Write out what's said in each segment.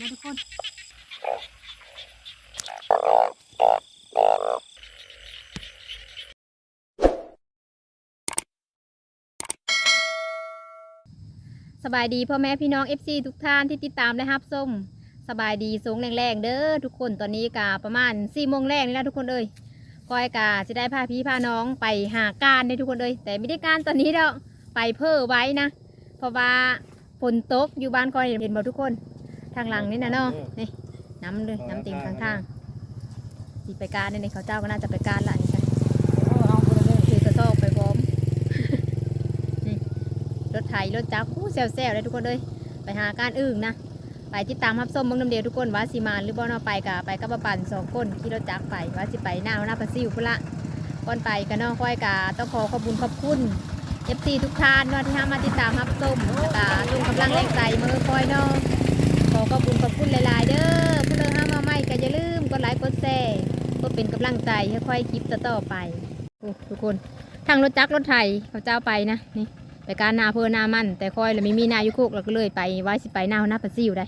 นะทุกคนสบายดีพ่อแม่พี่น้อง FC ทุกท่านที่ติดตามและรับชมสบายดีสูงแรงๆเด้อทุกคนตอนนี้กาประมาณ4โมงแรกนี่แล้วทุกคนเอ้ยก้อยกาจะได้พาพี่พาน้องไปหาการได้ทุกคนเอ้ยแต่ไม่ได้การตอนนี้แล้วไปเพ้อไว้นะ เพราะว่าฝนตกอยู่บ้านก้อยเห็นบ่ทุกคน ทางหลังนี่นะเนาะนี่น้ำเลยน้ำเต็มข้างทางสีไปการเนี่ยเขาเจ้าก็น่าจะไปการละนี่ใช่ถือกระสอบไปพร้อมนี่รถไถรถจักรอู้แซวๆเลยทุกคนเลยไปหาการอึ่งนะไปติดตามรับส้มเมืองน้ำเดียวทุกคนว่าสิมานหรือบ่เนาะไปกะไปกับป้าปั่นสองคนขี่รถจักรไปว่าสิไปหน้าหน้าปลาซิวพุ่นละก่อนไปกันเนาะค่อยกะต้องขอขอบคุณขอบคุณ FC ทุกท่านเนาะที่ห้ามาติดตามรับส้มแล้วกะลุงกำลังแรงใจมือคอยเนาะขอขอบ คุณหลาย ๆ เด้อผู้เลิกห้ามาใหม่ก็อย่าลืมกดไลค์กดแชร์เพื่อเป็นกำลังใจให้ค่อยคลิปต่อๆไปโอ้ทุกคนทางรถจักรรถไถเขาเจ้าไปนะนี่ไปการนาเพอนามันแต่ค่อยเราไม่มีนาอยุโคกเราก็เลยไปไว้สิไปหน้าหน้าปลาซิวได้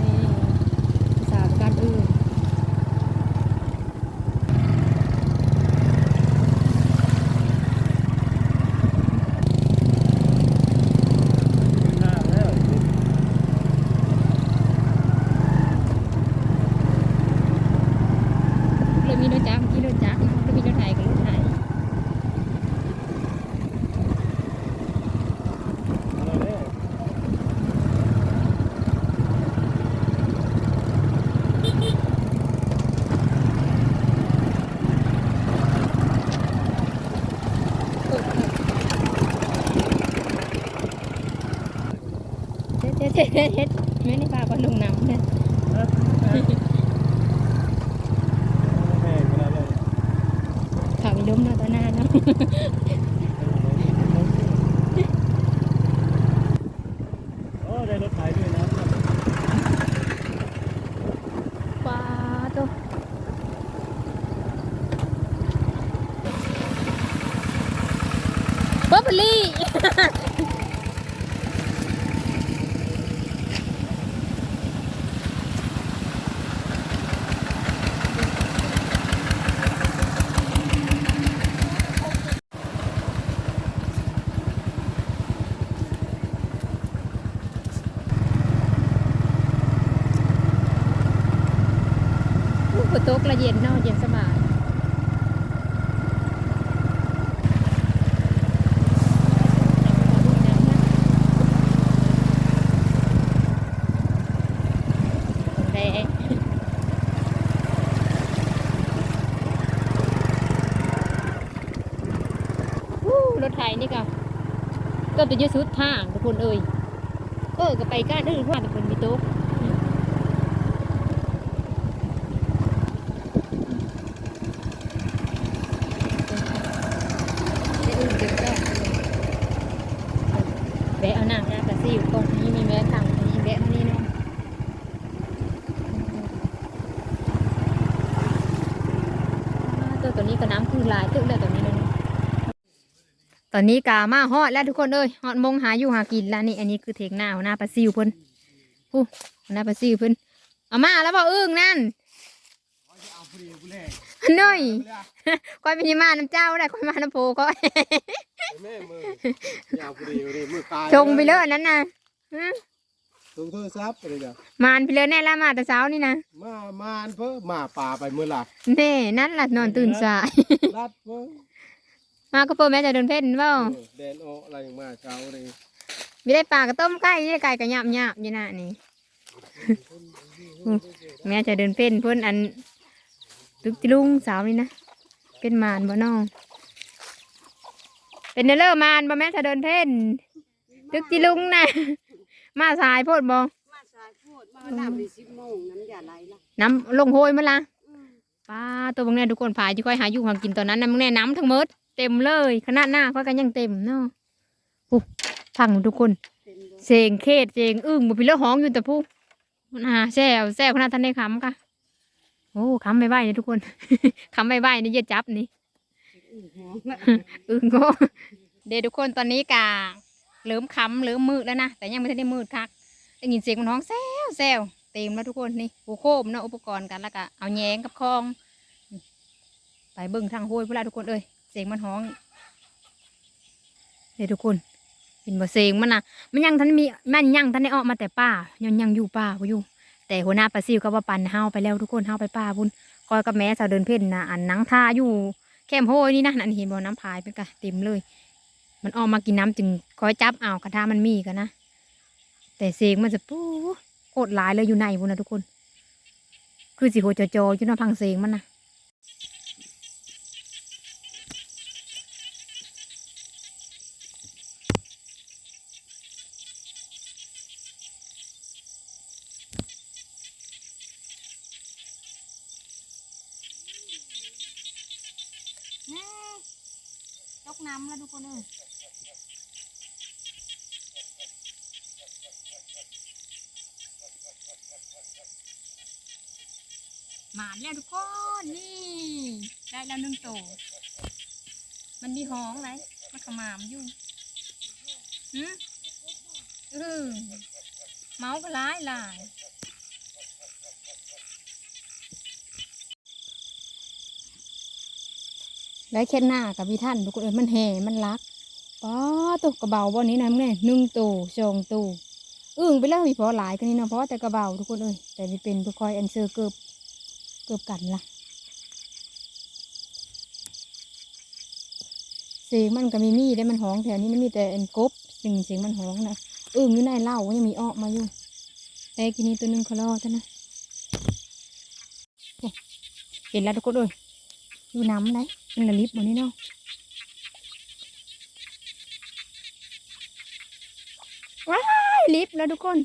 นี่สาวการอื่นเลยมีรถจักรมีรถจักรก็มีรถไถกับรถไถ เจ๊เจ๊เจ๊เจ๊ไม่ได้พาคนลงน้ำเลยข่าวล้มนาตอนหน้าเนาะโอ้ได้รถไถด้วยนะว้าตัวบ๊อบลี่ อู้ฝนตกละเย็นเนาะเย็นสบายแดงอู้รถไถนี่ก็ก็ จะอยืดสุดทางทุกคนเอ่ยเออก็ไปก้านอื่นผ่าทุกคนมีโต๊ะได้อื่นเดี๋ยวก็แวะเอาหนังนะกระซิวตรงนี้มีแวะทางนี้แวะมานี่เนาะอ่าตัวตัวนี้ก็น้ำคือหลายตึกเลยตัว ตอนนี้กามาฮอดแล้วทุกคนเอ้ยฮอดมงหาอยู่หากินแล้วนี่อันนี้คือเทงหน้าหัวหน้าปลาซิวเพิ่นผู้หัวหน้าปลาซิวเพิ่นเอามาแล้วบอกอึ้งนั่นเอาพอดีกูแรกน้อยก้อยเป็นยี่มาน้ำเจ้าได้ก้อยมาน้ำโพก้อยแม่มือเอาพอดีพอดีมือกายชงไปเลยอันนั้นนะฮะชงโทรศัพท์ไปเลยเดี๋ยวมานไปเลยแน่ละมาแต่เช้านี่นะมามานเพิ่มมาป่าไปเมื่อไหร่เน่นั่นล่ะนอนตื่นสายรัดเพิ่ม มาก็เปิดแม่จะเดินเพศเปล่าแดนโออะไรอย่างมาเช้าเลยไม่ได้ปลากระต้มไก่ไม่ได้ไก่กระยำยำอยู่น่ะนี่แม่จะเดินเพศเพิ่นอันตึกจิลุงสาวนี่นะเป็นมานบ่น้องเป็นเนอเลอร์มานบ่แม่จะเดินเพศตึกจิลุงนะมาสายโพดบ่มาสายพูดมาน้ำในสิบโมงน้ำอย่าไหลละน้ำลงโหยมาละป้าตัวบางแน่ทุกคนผายที่ค่อยหาอยู่หากินตอนนั้นนะบางแน่น้ำทั้งหมด เต็มเลยขนาดหน้าค่อยกันยังเต็มเนาะปุ๊ฟังทุกคนเต็มเลยเสียงเคดเสียงอึ้งบุพิเลอห้องอยู่แต่ผู้มันหาแซวแซวขนาดท่านได้คำกะโอ้คำไม่ไหวเลยทุกคนคำไม่ไหวนี่อย่าจับนี่ออือหอมละอึ่งโงเดี๋ยวทุกคนตอนนี้กาเหลิมคำเหลิมมืดแล้วนะแต่ยังไม่ทันได้มืดคักได้ยินเสียงมันร้องแซวแซวเต็มแล้วทุกคนนี่ปูโคมเนาะอุปกรณ์กันแล้วก็เอาแยงกับคลองนี่ไปเบิ่งทางห้วยพุ่นละทุกคนเอ้ย เสียงมันห้องเดี๋ยวทุกคนเห็นบ่เสียงมันนะมันยังทันมีมันยังทันได้ออกมาแต่ป่ายังยังอยู่ป่าบ่อยู่ แต่หัวหน้าปลาซิวก็ว่าปันเฮาไปแล้วทุกคนเฮาไปป่าพุ่นคอยกับแม่สาวเดินเพ่นนะอันนังท่าอยู่แคมโฮยนี่นะนั่นเห็นบ่น้ำพายเป็นกะเต็มเลย มันออกมากินน้ำจึงคอยจับเอากระทามันมีกันนะแต่เสียงมันจะปู๊โคตรหลายเลยอยู่ในพุ่นนะทุกคน คือสิโหจอจออยู่นอพังเสียงมันนะ ยกน้ำแล้วทุกคนเอยหมานแล้วทุกคนนี่ ได้แล้วหนึ่งโตวมันมีห้องไหมมันขมามอยู่หืมเออเมาก็ร้ายหลาย แล้วแค่หน้ากับพี่ท่านทุกคนเอ้ยมันแห่มันรักป้าตัวกระเบาบ่นี้นะมึงเนี่ยหนึ่งตัวสองตัวอึ้งไปแล้วอีพอหลายกันนี่นะเพราะว่าแต่กระเบาทุกคนเอ้ยแต่นี่เป็นเพื่อคอยแอนเซอร์เกือบเกือบกันละเสียงมันก็มีมีได้มันห้องแถวนี้มันมีแต่อ็นกบสิ่งเสียงมันห้องนะอึ้งอยู่ในเล้ายังมีออกมาอยู่แต่กินนี้ตัวหนึงเขารอดนะเห็นแล้วทุกคนเอ้ย อยู่น้ำไหมันละลิบหมดนี่เนาะว้ายลิฟต์แล้วทุกคน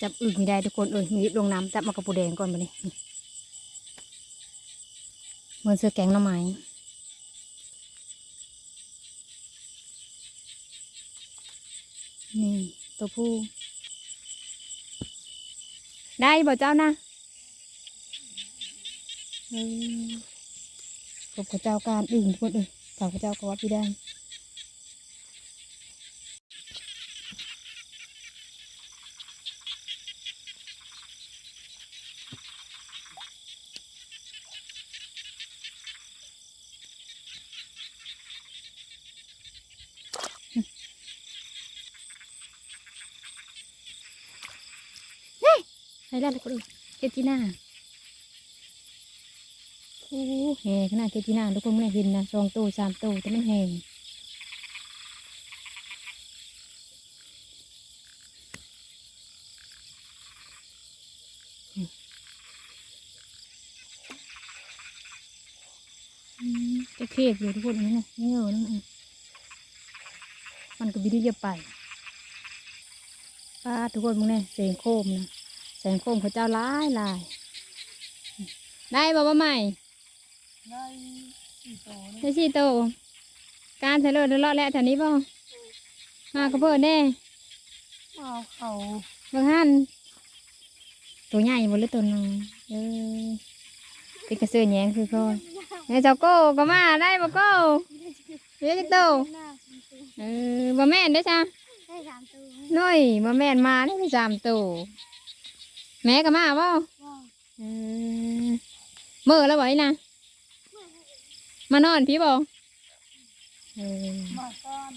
จับอึ่งไม่ได้ทุกคนเอ้ยมีลิฟต์ลงน้ำจับมากระปูแดงก่อนมาเนี่ยเหมือนเสื้อแกงหน้ำไม้นี่ตัวผู้ ได้บ่เจ้านะ เอบพระเจ้าการอึ่งทุกคนเอ้ยกับพระเจ้าก็ว่าพี่ได้ใช่แล้วทุกคนเอ้ยเกจิน่า โอ้แห่ขนาดเกจิน่าทุกคนไม่เห็นนะสองตัวสามตัวแต่มันแห่อืมจะเคบอยู่ทุกคนนี่นะเงี้ยวนั่นเองมันก็บิดจะไปป้าทุกคนมึงเนี่ยเสียงโคมนะแสงโคมพระเจ้าหลายลาย ได้บ่บ่าใหม่ สี่โตนี่ได้สี่โตวการเฉลิมเลาะและแถวนี้บ่มากระเพิ่นแน่เอาเขาเบางหันตัวใหญ่บ่หรือตัวน้อยเออเป็นกระเสือแหยงคือก่อนแม่เจ้าโก้ก็มาได้บ่โก้เรียกจักโตวเออบ่แม่นได้อจ้ะได้สามตัวน้อยบ่แม่นมาได้สามตัวแม่ก็มาบ่ว้าวเออมื่อแล้วบ่อีนะ มานอนพี่บอกเออมาต้อน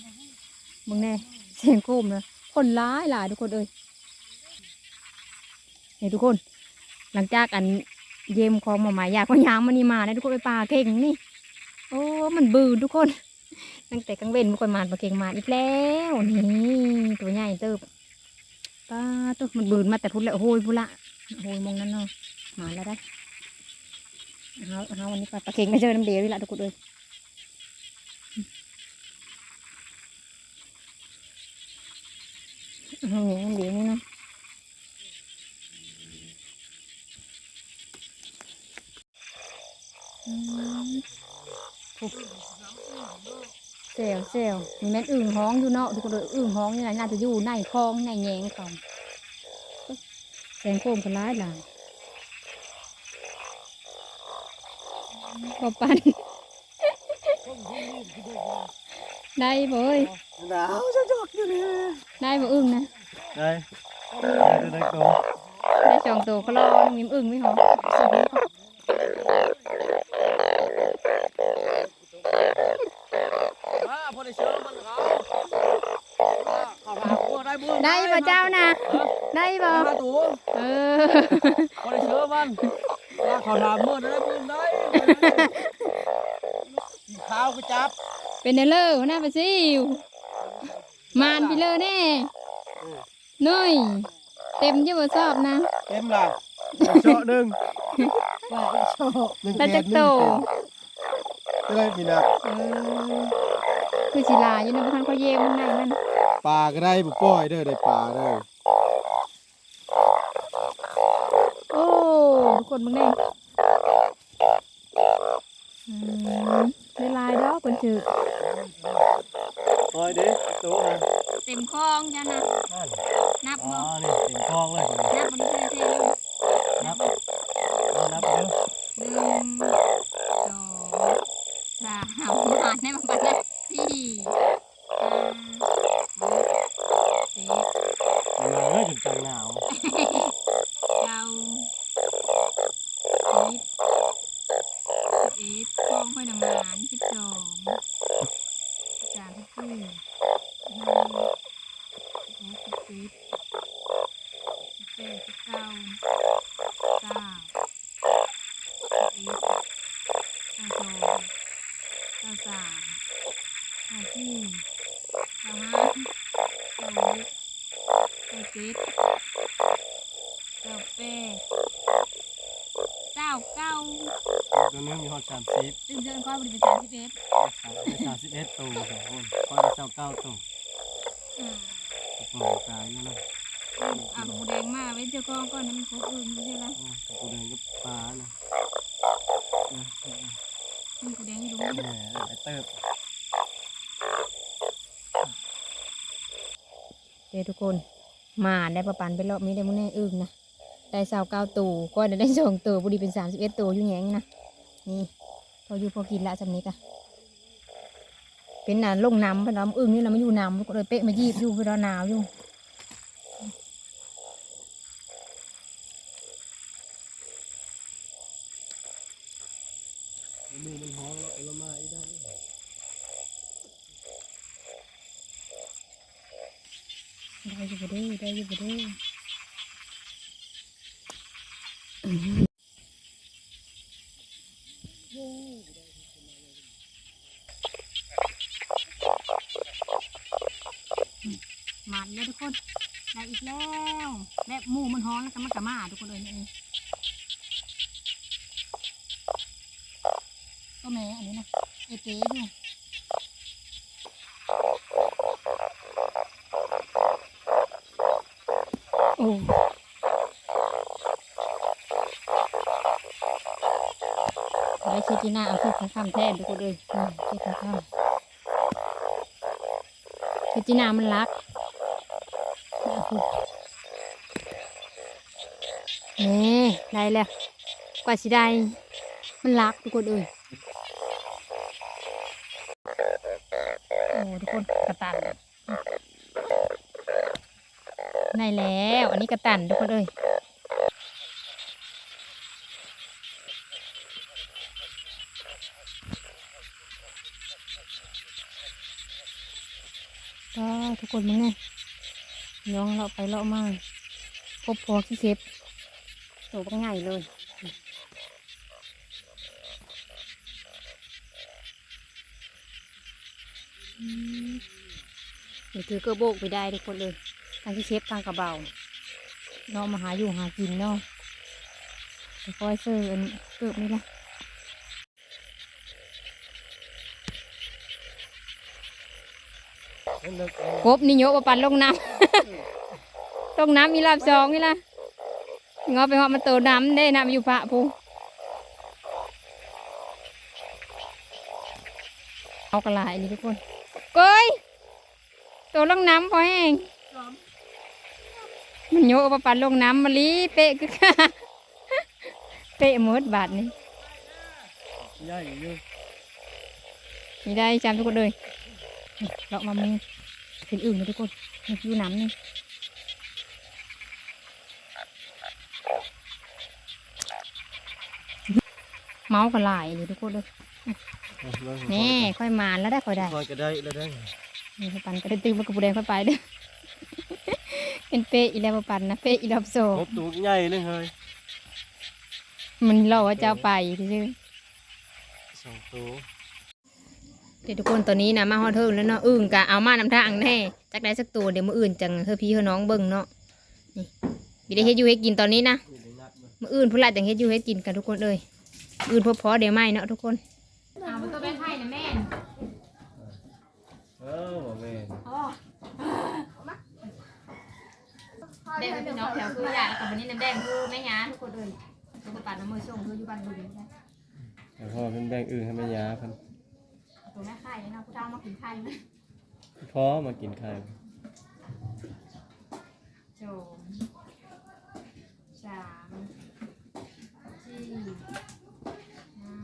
มึงแน่เสียงโคมนะคนร้ายหลายทุกคนเอ้ยนี่ทุกคน หลังจากอันเยี่ยมของหมอหมายยาก็ยางมันนี่มานะทุกคนไปป่าเก่งนี่ โอ้มันบืนทุกคน ตั้งแต่กลางเว้นทุกคนมาปลาเก่งมาอีกแล้วนี่ตัวใหญ่เติบป้าตัวมันบืนมาแต่พุ่นแล้วโอ้ยพุ่นละโอ้ยมองนั่นเนาะมาแล้วได้ เอาเอาวันนี้ปลาเก่งไม่เจอน้ำเดียวนี่ละทุกคนเลยเอาอย่างน้ำเดียวนี่เนาะอืมปุ๊บเซลเซลมีแม่นอึ่งห้องอยู่เนาะทุกคนเลยอึ่งห้องนี่แหละน่าจะอยู่ในคลองในแยงเขาแสงโคมกันร้ายหลาย พอปัน ได้บ่เอ้ยหนาวจะจอกอยู่นี่ได้บ่อึ้งนะ ได้ได้ได้โตได้สองตัวเขารอน้องยิ้มอึ้งไม่หอมสองตัวว่าพอได้เชิญมันเขาเขาพาพวกได้บุญได้บ่เจ้านะได้บ่มาตู่เออพอได้เชิญมันว่าเขาถามเมื่อได้บุญได้ กินข้าวก็จับเป็นเนเลอร์หัวหน้าไปซิวมานไปเลยแน่น้อยเต็มอยี่บ่ชอบนะ เต็มละเจาะหนึ่งว่าอีโชคหนึ่งแต่แปจัดกหโตนึ่งจะได้มีนักเออคือสิลาอยู่ในบ้านเขาเย่มันได้มันปลาก็ได้บุปล่อยเด้อได้ปลาเด้อโอ้ทุกคนมึงได้อืมได้ลาย ดอกคนถือปล่อยดิตัวนะเต็มคลองจ้ะนะ นั่นนับอ๋อบ่นี่เต็มคลองเลย นับมันเท่ๆเลย นับเอานับเด้อ หนึ่งสองสามมาได้มาบัดนะสี่ห้าหกเจ็ด มาเอ้ยจนจังหนาว เก้าสิบสิบเอ็ดคลองห้วยน้ำหวานสิบสองสิบสามสิบสี่สิบห้าสิบหกสิบเจ็ดสิบแปดสิบเก้าเก้าสิบเอ็ดเก้าสองเก้าสามเก้าสี่เก้าห้าเก้าหกเก้าเจ็ด เก้าแปด เก้าเก้าตัวนึงมีฮอตสามสิบตื่นเช้าก็บริเป็นสามสิบเอ็ดสามสิบเอ็ดตัวสองคนพอได้เจ้าเก้าตัวอ่าปล่อยตายแล้วนะอ่าหมูแดงมาเว้นเจ้าก้องก้อนน้ำมันครบอื่นไม่ใช่ละกูเดินก็ปลานะมันหมูแดงอยู่ตรงแหนี้มไอเติบเดี๋ยวทุกคนมาได้ประปันไปรอบนี้ได้มื้อแน่อึ้งนะ ได้สาวเก้าตูก็ได้ได้สองตัวบุรีเป็นสามสิบเอ็ดตัวอยู่แหงนะนี่พออยู่พอกินละสำนี้กะเป็นน่ะลงน้ำเพนน้ำอึ้งนี่นะมันอยู่น้ำก็เลยเป๊ะมายีบอยู่เวลาหนาวอยู่มือมันห้องแล้วไอ้ละมาอีได้ได้อยู่บ่เด้ได้อยู่บ่เด้ มันแล้วทุกคนได้อีกแล้วแบบหมูมันฮ้อนแล้วก็มันกระมาทุกคนเลยนี่ก็แม่อันนี้นะเอเป๊อยู่โอ้ ได้เชจิน่าเอาคือข้ามแทนทุกคนเลยนี่เชจิน่าเชจิน่ามันรักนี่ได้แล้วกว่าสิได้มันรักทุกคนเอ้ยโอ้ทุกคนกระตันได้แล้ว อันนี้กระตันทุกคนเอ้ยก็ทุก คนมึงไงย้องเราะไปเลาะมาพบพอขี้เข็บโตบังไงเลยอืมเดี๋ยวถือกระโบกไปได้ทุกคนเลยทางที่เชฟทางกระเบาเนาะมาหาอยู่หากินเนาะเดี๋ยวคอยเสิร์ฟอันเกิบนี่ละ กบนี่โยกมาปั่นลงน้ำลงน้ำมีลาบสองนี่ละงอไปเหอมาโตน้ำได้น้ำอยู่พระพูเอากระลายนี่ทุกคนเกยตัวลงน้ำพอแห้งมันโยกมาปั่นลงน้ำมาลีเป๊ะคือเป๊ะหมดบาทนี่ใหญ่อยู่มีได้จำทุกคนเลยนี่ เลาะมามึงเป็นอื่นนะทุกคนนี่อยู่น้ำนี่เมาส์ก็หลายเลยทุกคนเลยนี่ค่อยมาแล้วได้ค่อยได้คอยก็ได้แล้วได้นี่พ่อปันก็ได้ตื่นมากระปุกแดงค่อยไปเด้อเป็นเป๊ะอีแล้วพ่อปันนะเป๊ะอีรอบโซครบตัวใหญ่เลยเฮ้ยมันรอว่าจะเอาไปซื่อสองตัว เดี๋ยวทุกคนตอนนี้นะมาฮอดเทิงแล้วเนาะอึ่งกะเอามานำทางแน่จักได้สักตัวเดี๋ยวมื้ออื่นจังเฮอพี่เฮอน้องเบิ่งเนาะนี่บิได้เฮ็ดอยู่ให้กินตอนนี้นะอยู่ในนัดมามื้ออื่นพุ่นละจังเฮ็ดอยู่ให้กินกันทุกคนเลยอื่นพอพอๆเดี๋ยวไม่เนาะทุกคนเอาตัวแม่ไข่นะแม่เออบ่แม่นแดงเป็นน้องแถวคืออยากกับวันนี้น้ำแดงคือแม่ยาทุกคนเลยทุกปานน้ำมือส่งคืออยู่บ้านดูดีได้แต่พ่อเป็นแบ่งอื่นให้แม่ยาเพิ่น ตัวแม่ไข่เนาะผู้เฒ่ามากินไข่ไหมพ่อมากินไข่โจมสามสี่ห้า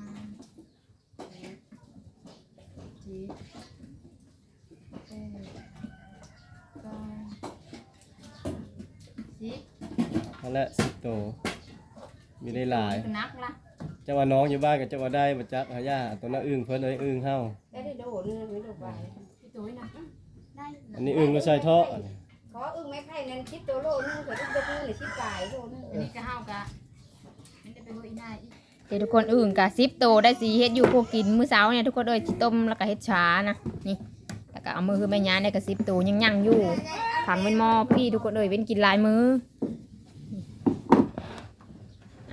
หกเจ็ดแปดเก้าสิบนั่นแหละสิบตัวมีได้หลายนักละเจ้าว่าน้องอยู่บ้านกับเจ้าว่าได้มาจักหายาตัวน่ะอึ้งเพิ่นเอ้ยอึ้งเฮาได้ได้โดดเลยไม่โดดไปพี่ตุ้ยนะได้อันนี้อึ้งก็ใส่ท่ออันนี้ขออึ้งไม่ไข่นั่นชิปตัวโลนึงขอทุกตัวนึงหรือชิปปลายโลนึงอันนี้ก็เฮากะไม่ได้ไปเบอร์อีนายเดี๋ยวทุกคนอื่นกะซิปโตได้สีเฮ็ดอยู่พวกกินมื้อเช้าเนี่ยทุกคนเอ้ยจิต้มแล้วก็เฮ็ดช้านะนี่แล้วก็เอามือคือแม่ยาเนี่ยกะซิปโตยังยังอยู่ขังเป็นหม้อพี่ทุกคนเอ้ยเป็นกินหลายมืออั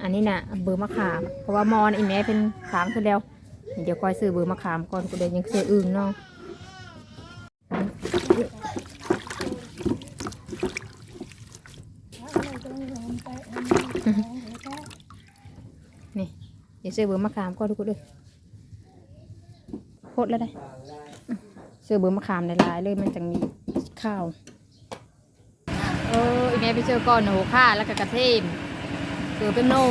นนี้น่ะเบอร์มะขาม เพราะว่ามอนอีแม่เป็นขางขึ้นแล้วเดี๋ยวคอยซื้อเบอร์มะขามก่อนกคนเอ้ยยังซื้ออื่นเนาะนี่เดี๋ยวซื้อเบอร์มะขามก่อนทุกคนเอ้ยโคตรแล้วได้ซื้อเบอร์มะขามในลายเลยมันจังมีข้าวเอออีแม่ไปซื้อก้อนโหค่าแล้วก็กระเทียม ซื้อเป็นโน่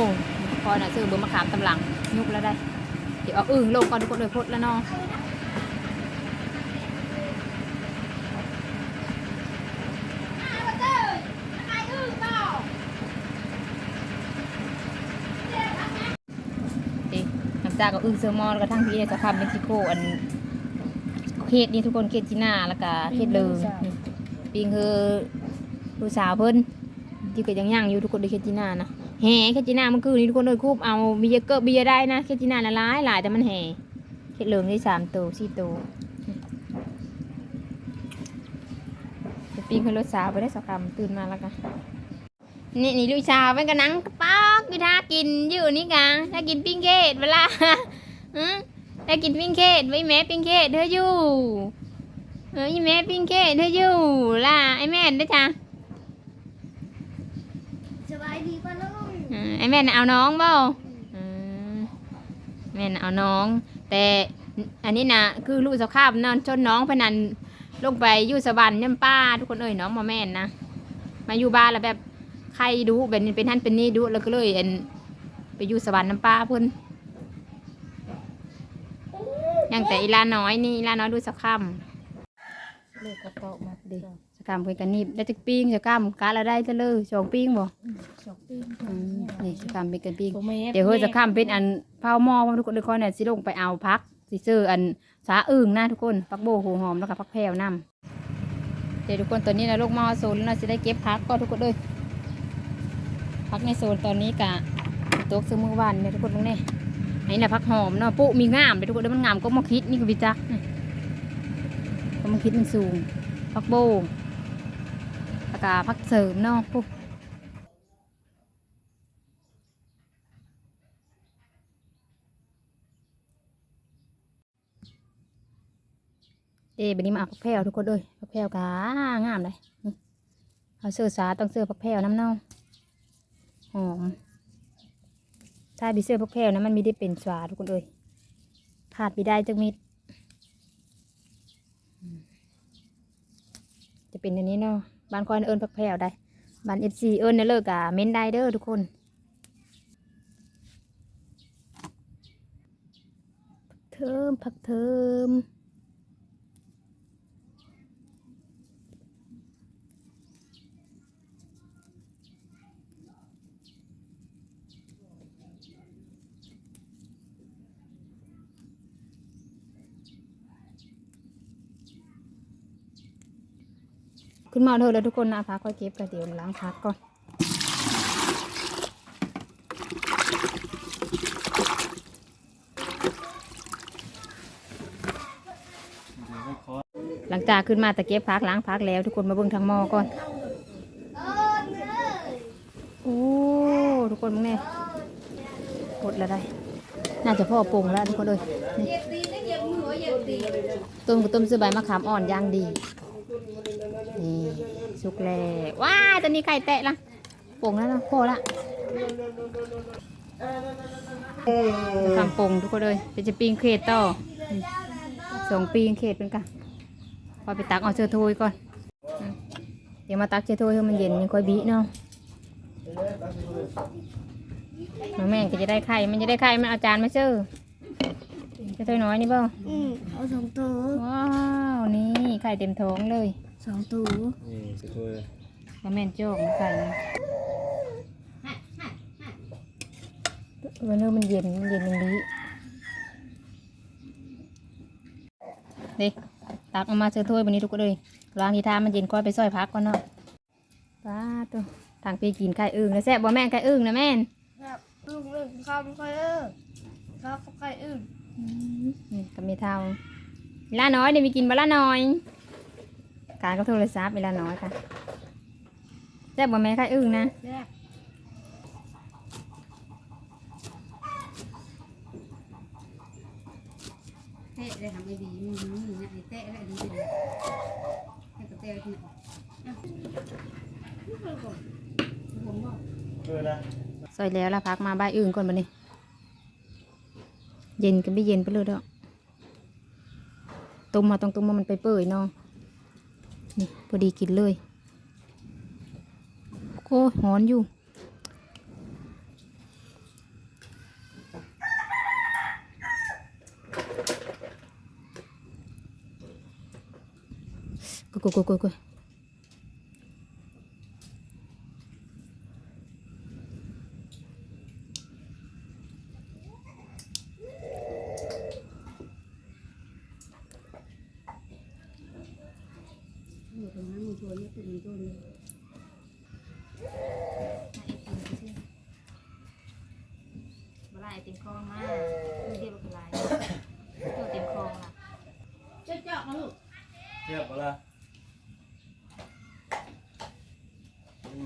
พอน่ะซื้อเบอร์มะขามตำหลังยุบแล้วได้ เดี๋ยวเอาอึ่งลงก่อนทุกคนเลยพดแล้วเนาะเอ๊ะน้ำตากับอึ่งเซอร์มอนแล้วก็ทั้งพี่เนี่ยจะทำเป็นซิโคอันเขตนี่ทุกคนเขตจีน่าแล้วก็เขตเลยนี่ปิงคือผู้สาวเพิ่นที่ก็ยังย่างอยู่ทุกคนในเขตจีน่านะ แห่เขตจีน่ามันคือนี่ทุกคนเลยคูบเอาเบียเกอร์เบียได้นะเขตจีน่าละลายหลายแต่มันแห่เขตเหลืองได้สามตัวสี่ตัวจะปิงคือรถสาวไปได้สักคำตื่นมาแล้วกันนี่นี่ลูกสาวเป็นกระนังกระป๊อกกีทากินอยู่นี่กังถ้ากินปิ้งเกตเวลาอืมถ้ากินปิ้งเกตไว้แม่ปิ้งเกตเธออยู่เออแม่ปิ้งเกตเธออยู่ล่ะไอแม่นด้จ้ะ สบายดีป่ะลุง อืม ไอแม่น่ะเอาน้องเปล่าอืมแม่น่ะเอาน้อง แต่อันนี้นะคือลูกสาวข้ามนอนชนน้องพนันลงไปอยู่สวรรค์ย่ำป้า ทุกคนเอ้ยน้องมาแม่นนะมาอยู่บ้านแล้วแบบใครดูเป็นเป็นท่านเป็นนี่ดูแล้วก็เลยเอ็นไปอยู่สวรรค์น้ำป้าเพิ่นยังแต่อีลาน้อยนี่อีลาน้อยดูสาวข้ามเลยกระเป๋ามาดี สาวข้ามเพิ่นกันนี่ได้จักปิ้งสาวข้ามกาละได้ซะเลยสองปิ้งบ่สองปีอืมนี่สาวข้ามเป็นกันปิ้ง ผมไม่เดี๋ยวเฮ้ยจะข้ามเป็นอันเผาหม้อว่าทุกคนทุกคนเนี่ยสิลงไปเอาพักสิซื้ออันสาอึ่งนะทุกคนพักโบหูหอมแล้วก็พักแพรวนำเดี๋ยวทุกคนตอนนี้นะลูกหม้อโซนแล้วเราจะได้เก็บพักก็ทุกคนเลยพักในโซนตอนนี้กะตกซื้อมือวันเนี่ยทุกคนตรงนี้อันนี้นะพักหอมเนาะปุ๊มีงามเลยทุกคนเด้อมันงามก็มาคิดนี่ก็วิจักนี่ก็มาคิดมันสูงพักโบ แล้วก็พักเสริมเนาะปุ๊เอ้บันนี้มาเอาผักแพรวทุกคนเลยผักแพรวกางามเลยเอาเสื้อสาต้องเสื้อผักแพรวน้ำเน่าหอมถ้าบีเสื้อผักแพรวนะมันมีได้เป็นสวาทุกคนเลยขาดไปได้จักมิดจะเป็นอันนี้เนาะ บ้านคอยเอิญผักแพรวได้บ้านเอฟซีเอิญเนี่ยเลิกกะเม้นได้เด้อทุกคนเทิมพักเทิม ขึ้นมาเถอะแล้วทุกคนนะพักค่อยเก็บกระเดี๋ยวล้างพักก่อนหลังจากขึ้นมาตะเก็บพักล้างพักแล้วทุกคนมาเบิ่งทางหม้อก่อนโอ้ทุกคนมึงแน่หมดแล้วได้ น่าจะพ่อปรุงแล้วทุกคนเลยต้มกับต้มซื้อใบมะขามอ่อนย่างดี สุกแล้วว้ายตอนนี้ไข่แตะละปรุงแล้วนะพอละทำปรุงทุกคนเลยเป็นจะปิ้งเขตต่อนี่สองปิ้งเขตเป็นกันพอไปตักเอาเชื้อโทยก่อนอืมเดี๋ยวมาตักเชื้อโทยให้มันเย็นยังค่อยบีเนาะมาแม่งก็จะได้ไข่ มันจะได้ไข่ มันเอาจานมาเชื่อเชื้อโทยน้อยนี่เปล่าอืมเอาสองตัวว้าว นี่ไข่เต็มท้องเลย สองตัวนี่สุดเลยมาแม่นโจกไข่นะวันนี้มันเย็นมันเย็นอย่างนี้เด็กตักเอามาเชื้อถ้วยวันนี้ทุกคนเลยล้างทีทามันเย็นก้อยไปซอยพักก่อนเนาะป้าตัวทางปีกินไข่อึ่งแล้วแซ่บบ่แม่นไข่อึ่งนะแม่นครับลูกเล่นข้าวไข่เออข้าวไข่อื่นอืมนี่ก็มีเท่าเวลาน้อยเนี่ยมีกินเวลาน้อย การก็โทรศัพท์เวลาน้อยค่ะแซ่บบ่แม่นไข่อึ่งนะแซ่บเตะเลยทำไม่ดีมึงนี่นะไอ้เตะอะไรดีเลยให้กระเตะที่ไหนผมบอกเออนะซอยแล้วแล้วพักมาใบายอื่นก่อนบันนี้เย็นก็ไม่เย็นไปเลยดอกต้มมาต้องต้มมามันไปเปื่อยเนาะ นี่พอดีกินเลยโอ้หอนอยู่กุยกุยกุยกุยกุย อยู่ตรงนั้นมึงชวนเนี่ยติดมึงชวนเนี่ย มาไล่เต็มคลองมาคือเรียกว่าเป็นไรตัวเต็มคลองล่ะ เจ้าเจ้ามาลูก เทียบมาละ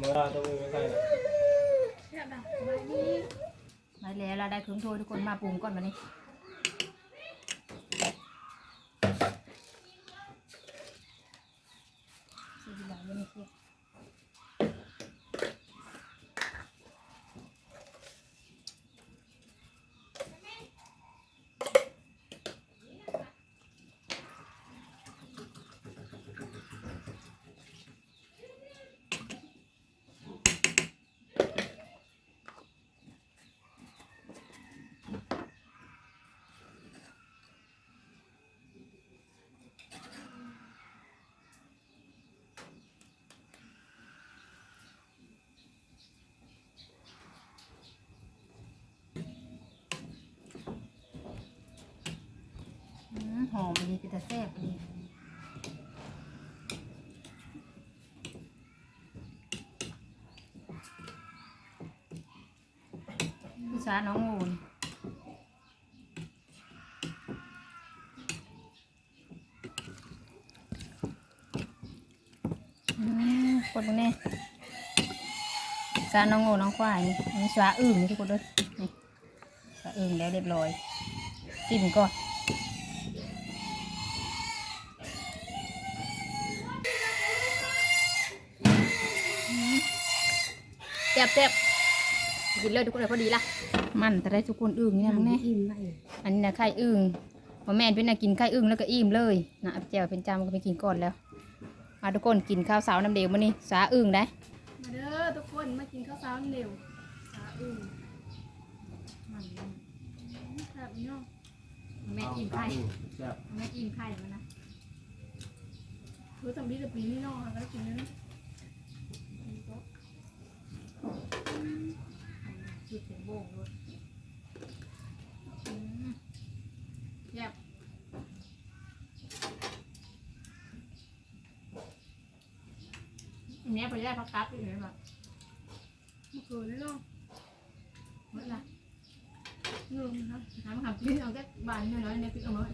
มาละต้องมือไม่ใช่นะเจ้าแบบสบายดีมาแล้วเราได้เครื่องโทรทุกคนมาปรุงก่อนวันนี้ซื้อที่ไหนไม่ได้เก็บอืม หอมดีเป็นตาแซ่บดีผู้ชายน้องงูนอืมกดตรงนี้สาน้องงูน้องควายนี่อันนี้าอึ่งนี่ทุกคนด้วยนี่สาอึ่งแล้วเรียบร้อยจิ้มก่อน เจ็บเจ็บกินเลยทุกคนเลยพอดีละมันแต่ได้ทุกคนอึ่งนี่นะมึงแน่อิ่มไปอันนี้นะไข่อึ่งพอแม่นเป็นน่ะกินไข่อึ่งแล้วก็อิ่มเลยนะอับแจวเป็นจำก็ไปกินก่อนแล้วมาทุกคนกินข้าวเสาน้ำเดียวมานี่สาอึ่งได้มาเด้อทุกคนมากินข้าวเช้าเร็วสาอื่นมันแบบนี้เนาะแม่อิ่มไข่แซ่บไม่อิ่มไข่แล้วนะรู้สำลีแต่ปีนี่นอกแล้วกินนั้น จุดถึงโบกเลยอืมแซ่บอันนี้ไปได้พักกับอยู่เลยแบบมะเขือนี่เนาะเมื่อไหร่เนื้อมันะน้ำขับพี่เอาแค่บานน้อยๆเนี่ยพี่เอามา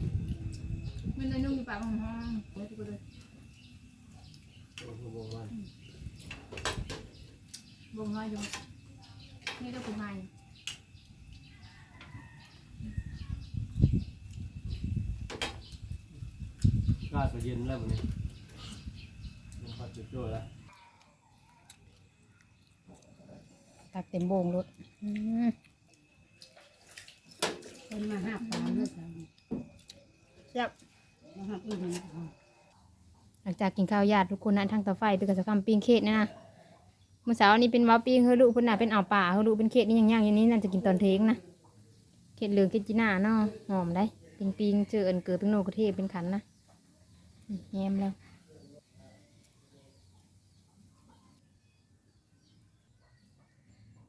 ไม่ได้นุ่มอยู่ปากของห้องเดี๋ยวพี่ก็เลย โอ้โหวงมันวงน้อยอยู่นี่ก็ผูกไม้กล้าจะเย็นแล้ววันนี้มันพัดจุดโจ้แล้วตักเต็มโบงรถอืมคนมาห้าปลาเมื่อเช้าแซ่บมาห้าอื่นนะหลังจากกินข้าวญาติทุกคนนะทางเตาไฟเป็นกระสคำปิ้งเค้กนะนะเมื่อเช้านี้เป็นว้าปิ้งเฮลูกพิ่นน่ะเป็นอ่าวป่าเฮลูกเป็นเค้กนี่ย่างๆอย่างนี้น่าจะกินตอนเทงนะเค้กเหลืองเค้กจีน่าเนาะหอมได้ปิงปิงเจออันเกิดเป็นโนกระเทศเป็นขันนะแยมแล้ว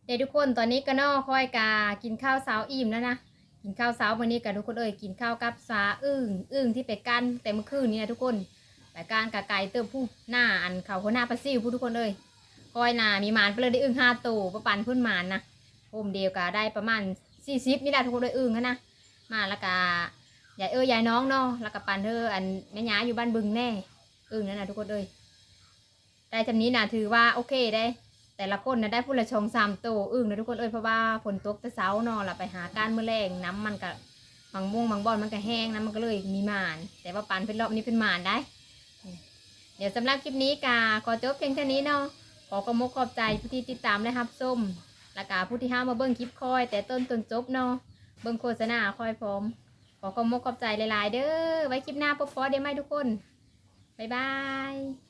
เดี๋ยวทุกคนตอนนี้ก็นอคอยกากินข้าวเช้าอิ่มแล้วนะกินข้าวเช้าวันนี้กับทุกคนเอ้ยกินข้าวกับสาอึ้งอึ้งที่ไปกันแต่เมื่อคืนนี้นะทุกคนแต่การกะไก่เติมผู้หน้าอันเขาคหน้าปลาซิวผู้ทุกคนเลย คอยนามีหมานเปลือยได้อึ้งห้าตัวประปันพื้นหมานนะโอมเดียวกะได้ประมาณสี่สิบนี่แหละทุกคนเลยอึ้งนะมาแล้วกะยายเอ้ยยายน้องเนาะแล้วก็ปันเธออันแม่ยาอยู่บ้านบึงแน่อึ้งนั่นนะทุกคนเลยได้จำนี้นะถือว่าโอเคได้ แต่ละคนนะได้พูดละชงสามตัวอึ้งนะทุกคนเอ้ยเพราะว่าฝนตกแต่เช้าเนาะเราไปหาการเมื่อแรงน้ำมันก็บางม่วงบางบอนมันก็แห้งนะมันก็เลยมีหมาน แต่ว่าปันเป็นรอบนี้เป็นหมานได้ เดี๋ยวสำหรับคลิปนี้กาขอจบเพียงเท่านี้เนาะ ขอกระมกขอบใจผู้ที่ติดตามและรับชมและกาผู้ที่ห้ามาเบิ้งคลิปคอย แต่ต้นจนจบเนาะเบิ้งโฆษณาคอยพร้อม ขอกระมกขอบใจหลายๆ เด้อไว้คลิปหน้าพบพอได้ไหมทุกคนบ๊ายบาย